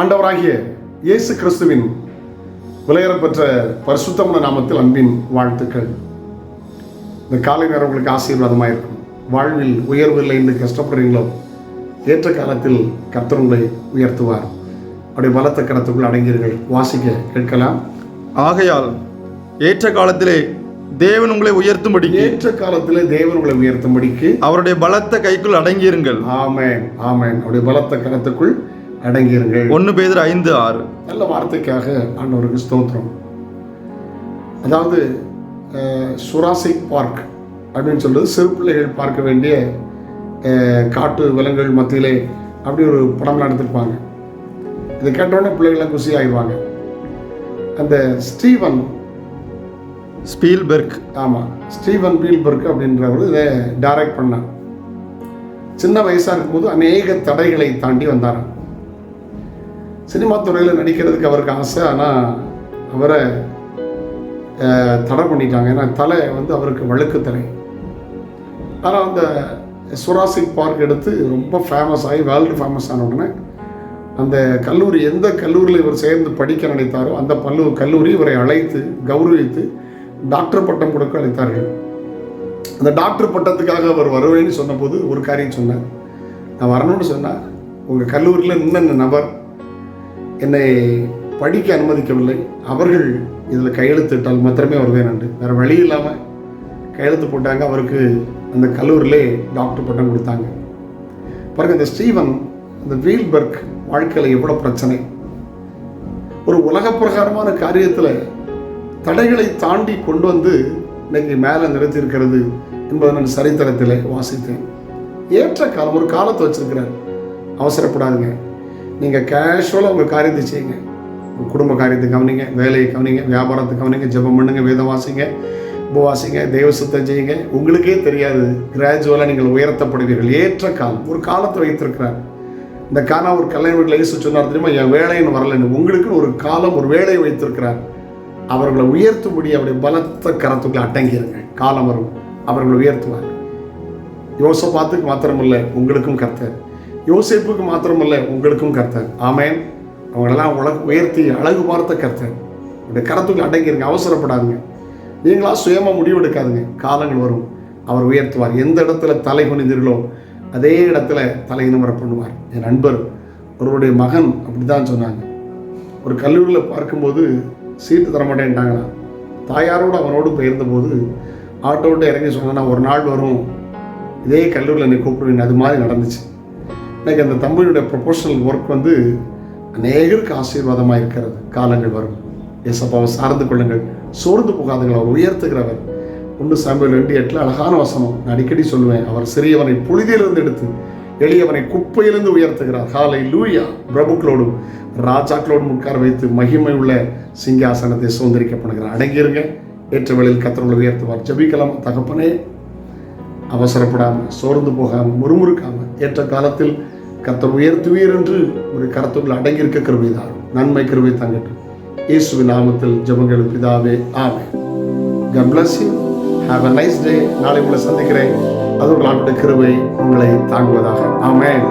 ஆண்டவராகிய இயேசு கிறிஸ்துவின் விலையேறப்பெற்ற பரிசுத்தமான நாமத்தில் அன்பின் வாழ்த்துக்கள். இந்த காலை நேரம் உங்களுக்கு ஆசீர்வாதமாக இருக்கும் வாழ்வில் உயர்வில்லை என்று கஷ்டப்படுறீங்களோ ஏற்ற காலத்தில் கர்த்தர் உங்களை உயர்த்துவார். அப்படியே பலத்த கரத்துக்குள் அடங்கியர்கள் வாசிக்க கேட்கலாம். ஆகையால் ஏற்ற காலத்திலே தேவன் உங்களை உயர்த்தும்படிக்கு ஏற்ற காலத்திலே தேவன் உங்களை உயர்த்தும்படிக்கு அவருடைய பலத்த கைக்குள் அடங்கியிருங்கள். ஆமென் ஆமென். அப்படியே பலத்த கரத்துக்குள் அடங்கியிருங்கள். ஒன்று பேதர் ஐந்து ஆறு. நல்ல வார்த்தைக்காக ஆண்டவருக்கு ஸ்தோத்திரம். அதாவது சுராசிக் பார்க் அப்படின்னு சொல்றது சிறு பிள்ளைகள் பார்க்க வேண்டிய காட்டு விலங்குகள் மத்தியிலே அப்படி ஒரு படம்லாம் எடுத்திருப்பாங்க. இதை கேட்டோடனே பிள்ளைகள்லாம் குசி ஆயிடுவாங்க அந்த ஸ்டீவன் ஸ்பீல்பெர்க். ஆமாம் ஸ்டீவன் பீல்பர்க் அப்படின்றவர் இதை டைரக்ட் பண்ணார். சின்ன வயசாக இருக்கும்போது அநேக தடைகளை தாண்டி வந்தாராம். சினிமா துறையில் நடிக்கிறதுக்கு அவருக்கு ஆசை ஆனால் அவரை தடை பண்ணிட்டாங்க. ஏன்னா தலை வந்து அவருக்கு வழுக்கு தலை. ஆனால் அந்த சுராசிக் பார்க் எடுத்து ரொம்ப ஃபேமஸ் ஆகி வேர்ல்டு ஃபேமஸ் ஆன உடனே அந்த கல்லூரி எந்த கல்லூரியில் இவர் சேர்ந்து படிக்க நினைத்தாரோ அந்த பல்லு கல்லூரி இவரை அழைத்து கௌரவித்து டாக்டர் பட்டம் கொடுக்க அழைத்தார்கள். அந்த டாக்டர் பட்டத்துக்காக அவர் வருவேன்னு சொன்னபோது ஒரு காரியம் சொன்னார். நான் வரணும்னு சொன்னேன் உங்கள் கல்லூரியில் இன்னென்ன நபர் என்னை படிக்க அனுமதிக்கவில்லை. அவர்கள் இதில் கையெழுத்திட்டால் மாத்திரமே வருவேன் என்று வேறு வழி இல்லாமல் கையெழுத்து போட்டாங்க. அவருக்கு அந்த கல்லூரியிலே டாக்டர் பட்டம் கொடுத்தாங்க. பிறகு இந்த ஸ்டீவன் இந்த வீல்பர்க் வாழ்க்கையில் எவ்வளோ பிரச்சனை. ஒரு உலக பிரகாரமான காரியத்தில் தடைகளை தாண்டி கொண்டு வந்து இன்னைக்கு மேலே நிறுத்தியிருக்கிறது என்பதை நான் சரித்திரத்தில் வாசித்தேன். ஏற்ற காலம் ஒரு காலத்தை வச்சிருக்கிறார். அவசரப்படாதுங்க. நீங்கள் கேஷுவலாக உங்கள் காரியத்தை செய்யுங்க. உங்கள் குடும்ப காரியத்தை கவனிங்க வேலையை கவனிங்க வியாபாரத்தை கவனிங்க ஜெபம் பண்ணுங்க வேதம் வாசிங்க உபவாசிங்க தெய்வ சுத்தம் செய்யுங்க. உங்களுக்கே தெரியாது கிராஜுவலாக நீங்கள் உயர்த்தப்படுவீர்கள். ஏற்ற காலம் ஒரு காலத்தை வைத்திருக்கிறார். இந்த காலம் ஒரு கல்யாண வீட்டில் இயேசு சொன்னார் தெரியுமா? என் வேலைன்னு வரலன்னு. உங்களுக்குன்னு ஒரு காலம் ஒரு வேலையை வைத்திருக்கிறார். அவர்களை உயர்த்தும்படி அவருடைய பலத்த கரத்துக்குள்ள அட்டங்கிடுங்க காலம் வரும் அவர்களை உயர்த்துவார். யோசபாத்துக்கு மாத்திரமில்லை உங்களுக்கும் கர்த்தர். யோசிப்புக்கு மாத்திரமில்லை உங்களுக்கும் கர்த்தர். ஆமேன். அவங்களெல்லாம் உலக உயர்த்தி அழகு பார்த்த கர்த்தர். உடைய கரத்துக்கு அடங்கிருங்க அவசரப்படாதுங்க. நீங்களா சுயமாக முடிவெடுக்காதுங்க. காலங்கள் வரும். அவர் உயர்த்துவார். எந்த இடத்துல தலை குனிந்தீர்களோ அதே இடத்துல தலை பண்ணுவார். என் நண்பர் ஒருவருடைய மகன் அப்படி தான் சொன்னாங்க. ஒரு கல்லூரியில் பார்க்கும்போது சீட்டு தரமாட்டேன்ட்டாங்களா தாயாரோடு அவனோடு போயிருந்தபோது ஆட்டோ இறங்கி சொன்னா ஒரு நாள் வரும். இதே கல்லூரியில் என்னை கூப்பிடுவேன் அது மாதிரி நடந்துச்சு. இன்னைக்கு அந்த தம்பியுடைய ப்ரொபோஷனல் ஒர்க் வந்து அநேகருக்கு ஆசீர்வாதமாக இருக்கிறது. காலங்கள் வரும். ஏசப்பாவை சார்ந்து கொள்ளுங்கள். சோர்ந்து போகாதுங்கள் அவர் உயர்த்துகிறவர். ஒன்று சாம்பியல் ரெண்டு எட்டில் அழகான வசனம். நான் அடிக்கடி சொல்லுவேன் அவர் சிறியவனை புழுதியிலிருந்து எடுத்து எளியவனை குப்பையிலிருந்து உயர்த்துகிறார். ஹாலை லூயா பிரபுக்களோடும் ராஜாக்களோடும் உட்கார வைத்து மகிமை உள்ள சிங்காசனத்தை சுதந்திரிக்கப்படுகிறார். அடங்கியிருங்க. ஏற்ற வேளையில் கத்தர்களை உயர்த்துவார். ஜபிக்கலாம். தகப்பனே அவசரப்படாமல் சோர்ந்து போகாமல் முறுமுறுக்காமல் ஏற்ற காலத்தில் கத்தர் உயர்த்துவீர் என்று ஒரு கருத்துக்குள் அடங்கியிருக்க கிருபைதான் நன்மை கிருபை தங்கட்டும். இயேசுவின் நாமத்தில் ஜபங்கள் பிதாவே ஆமே God bless you. Have a nice day. நாளை உங்களை சந்திக்கிறேன். அது ஒரு கிருவை கிருபை உங்களை தாங்குவதாக. ஆமேன்.